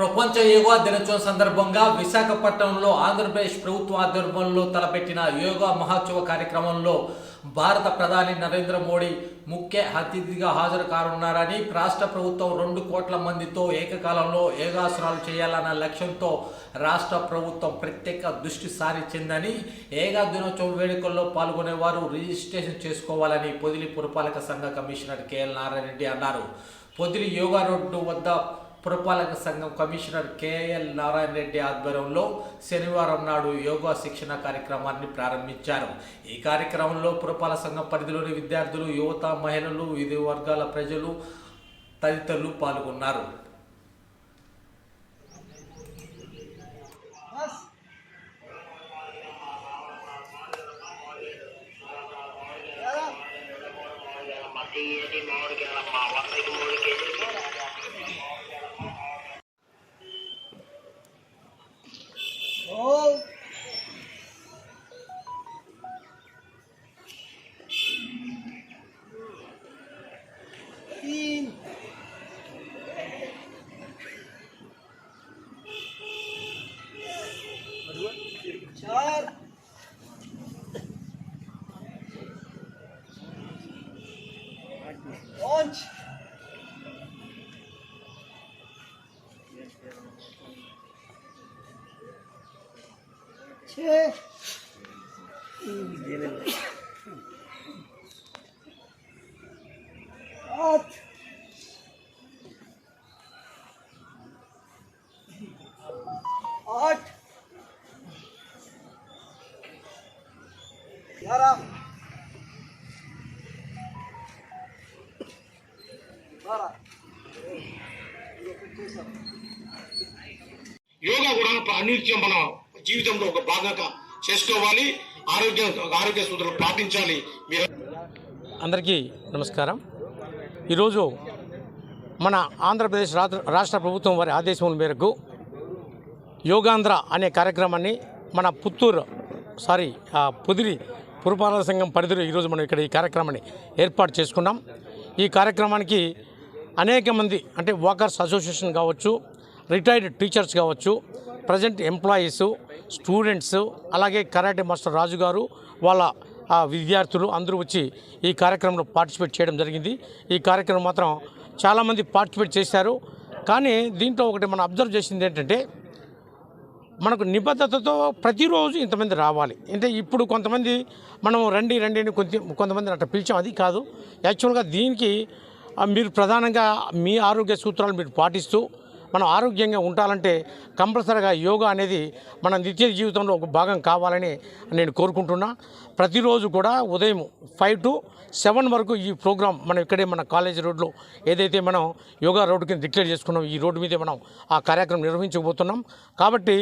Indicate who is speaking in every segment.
Speaker 1: ప్రపంచ యోగా దినోత్సవం సందర్భంగా విశాఖపట్నంలో ఆంధ్రప్రదేశ్ ప్రభుత్వ ఆధ్వర్యంలో తలపెట్టిన యోగా మహోత్సవ కార్యక్రమంలో భారత ప్రధాని నరేంద్ర మోడీ ముఖ్య అతిథిగా హాజరు కానున్నారని రాష్ట్ర ప్రభుత్వం రెండు కోట్ల మందితో ఏకకాలంలో యోగాసనాలు చేయాలన్న లక్ష్యంతో రాష్ట్ర ప్రభుత్వం ప్రత్యేక దృష్టి సారించిందని యోగా దినోత్సవం వేడుకల్లో పాల్గొనేవారు రిజిస్ట్రేషన్ చేసుకోవాలని పొదిలి పురపాలక సంఘ కమిషనర్ కెఎల్ నారాయణ రెడ్డి అన్నారు. పొదిలి యోగా రోడ్డు వద్ద పురపాలక సంఘం కమిషనర్ కేఎల్ నారాయణ రెడ్డి ఆధ్వర్యంలో శనివారం నాడు యోగా శిక్షణ కార్యక్రమాన్ని ప్రారంభించారు. ఈ కార్యక్రమంలో పురపాలక సంఘం పరిధిలోని విద్యార్థులు యువత మహిళలు వివిధ వర్గాల ప్రజలు తదితరులు పాల్గొన్నారు.
Speaker 2: Çağır. Onç. Çek. İyi gidelim.
Speaker 3: Yoga కూడా అనిత్యం మన జీవితంలో ఒక భాగంగా చేసుకోవాలి. ఆరోగ్య ఆరోగ్య సూత్రాలు పాటించాలి.
Speaker 4: అందరికీ నమస్కారం. ఈరోజు మన ఆంధ్రప్రదేశ్ రాష్ట్ర ప్రభుత్వం వారి ఆదేశముల మేరకు యోగాంధ్ర అనే కార్యక్రమాన్ని మన పుత్తూరు సారీ పుదిరి పురపాలక సంఘం పరిధిలో ఈరోజు మనం ఇక్కడ ఈ కార్యక్రమాన్ని ఏర్పాటు చేసుకున్నాం. ఈ కార్యక్రమానికి అనేక మంది అంటే వాకర్స్ అసోసియేషన్ కావచ్చు రిటైర్డ్ టీచర్స్ కావచ్చు ప్రజెంట్ ఎంప్లాయీస్ స్టూడెంట్స్ అలాగే కరాటే మాస్టర్ రాజు గారు వాళ్ళ విద్యార్థులు అందరూ వచ్చి ఈ కార్యక్రమంలో పార్టిసిపేట్ చేయడం జరిగింది. ఈ కార్యక్రమం మాత్రం చాలామంది పార్టిసిపేట్ చేశారు. కానీ దీంట్లో ఒకటి మనం అబ్జర్వ్ చేసింది ఏంటంటే మనకు నిబద్ధతతో ప్రతిరోజు ఇంతమంది రావాలి. అంటే ఇప్పుడు కొంతమంది మనం రండి రండి అని కొంత కొంతమంది అట్లా పిలిచాం. అది కాదు. యాక్చువల్గా దీనికి మీరు ప్రధానంగా మీ ఆరోగ్య సూత్రాలు మీరు పాటిస్తూ మనం ఆరోగ్యంగా ఉండాలంటే కంపల్సరీగా యోగా అనేది మన నిత్య జీవితంలో ఒక భాగం కావాలని నేను కోరుకుంటున్నా. ప్రతిరోజు కూడా ఉదయం ఫైవ్ టు సెవెన్ వరకు ఈ ప్రోగ్రాం మనం ఇక్కడే మన కాలేజ్ రోడ్లో ఏదైతే మనం యోగా రోడ్డు కింద డిక్లేర్ చేసుకున్నాం ఈ రోడ్డు మీదే మనం ఆ కార్యక్రమం నిర్వహించబోతున్నాం. కాబట్టి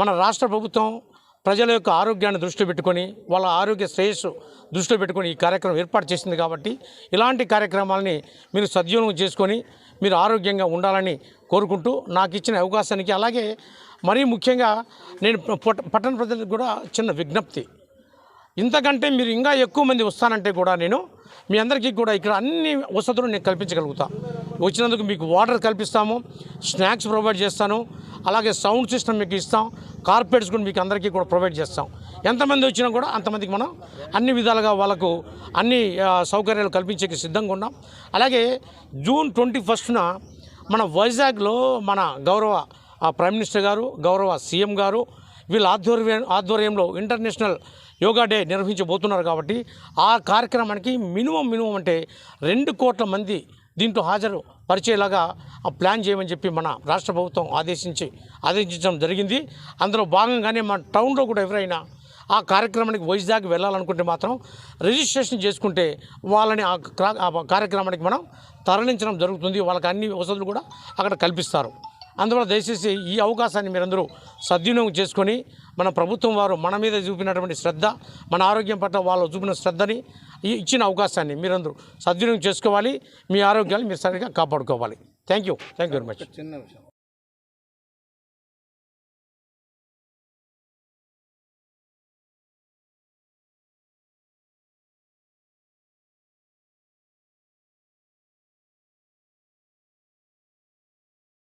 Speaker 4: మన రాష్ట్ర ప్రభుత్వం ప్రజల యొక్క ఆరోగ్యాన్ని దృష్టిలో పెట్టుకొని వాళ్ళ ఆరోగ్య శ్రేయస్సు దృష్టిలో పెట్టుకొని ఈ కార్యక్రమం ఏర్పాటు చేసింది కాబట్టి ఇలాంటి కార్యక్రమాలని మీరు సద్వినియోగం చేసుకొని మీరు ఆరోగ్యంగా ఉండాలని కోరుకుంటూ నాకు ఇచ్చిన అవకాశానికి అలాగే మరీ ముఖ్యంగా నేను పట్ట- పట్టణ ప్రజలకు కూడా చిన్న విజ్ఞప్తి. ఇంతకంటే మీరు ఇంకా ఎక్కువ మంది వస్తానంటే కూడా నేను మీ అందరికీ కూడా ఇక్కడ అన్ని వసతులు నేను కల్పించగలుగుతాను వచ్చినందుకు మీకు వాటర్ కల్పిస్తాము స్నాక్స్ ప్రొవైడ్ చేస్తాను అలాగే సౌండ్ సిస్టమ్ మీకు ఇస్తాం కార్పెట్స్ కూడా మీకు అందరికీ కూడా ప్రొవైడ్ చేస్తాం. ఎంతమంది వచ్చినా కూడా అంతమందికి మనం అన్ని విధాలుగా వాళ్ళకు అన్ని సౌకర్యాలు కల్పించేకి సిద్ధంగా ఉన్నాం. అలాగే జూన్ ట్వంటీ ఫస్ట్న మన వైజాగ్లో మన గౌరవ ప్రైమ్ మినిస్టర్ గారు గౌరవ సీఎం గారు వీళ్ళ ఆధ్వర్యం ఆధ్వర్యంలో ఇంటర్నేషనల్ యోగా డే నిర్వహించబోతున్నారు కాబట్టి ఆ కార్యక్రమానికి మినిమం మినిమం అంటే రెండు కోట్ల మంది దీంట్లో హాజరు పరిచేలాగా ఆ ప్లాన్ చేయమని చెప్పి మన రాష్ట్ర ప్రభుత్వం ఆదేశించి ఆదేశించడం జరిగింది. అందులో భాగంగానే మన టౌన్లో కూడా ఎవరైనా ఆ కార్యక్రమానికి వైజాగ్ వెళ్ళాలనుకుంటే మాత్రం రిజిస్ట్రేషన్ చేసుకుంటే వాళ్ళని ఆ క్రా- ఆ కార్యక్రమానికి మనం తరలించడం జరుగుతుంది. వాళ్ళకి అన్ని వసతులు కూడా అక్కడ కల్పిస్తారు. అందువల్ల దయచేసి ఈ అవకాశాన్ని మీరందరూ సద్వినియోగం చేసుకొని మన ప్రభుత్వం వారు మన మీద చూపినటువంటి శ్రద్ధ మన ఆరోగ్యం పట్ల వాళ్ళు చూపిన శ్రద్ధని ఇచ్చిన అవకాశాన్ని మీరందరూ సద్వినియోగం చేసుకోవాలి. మీ ఆరోగ్యాన్ని మీరు సరిగ్గా కాపాడుకోవాలి. Thank you thank you very much
Speaker 2: చిన్న విషయం.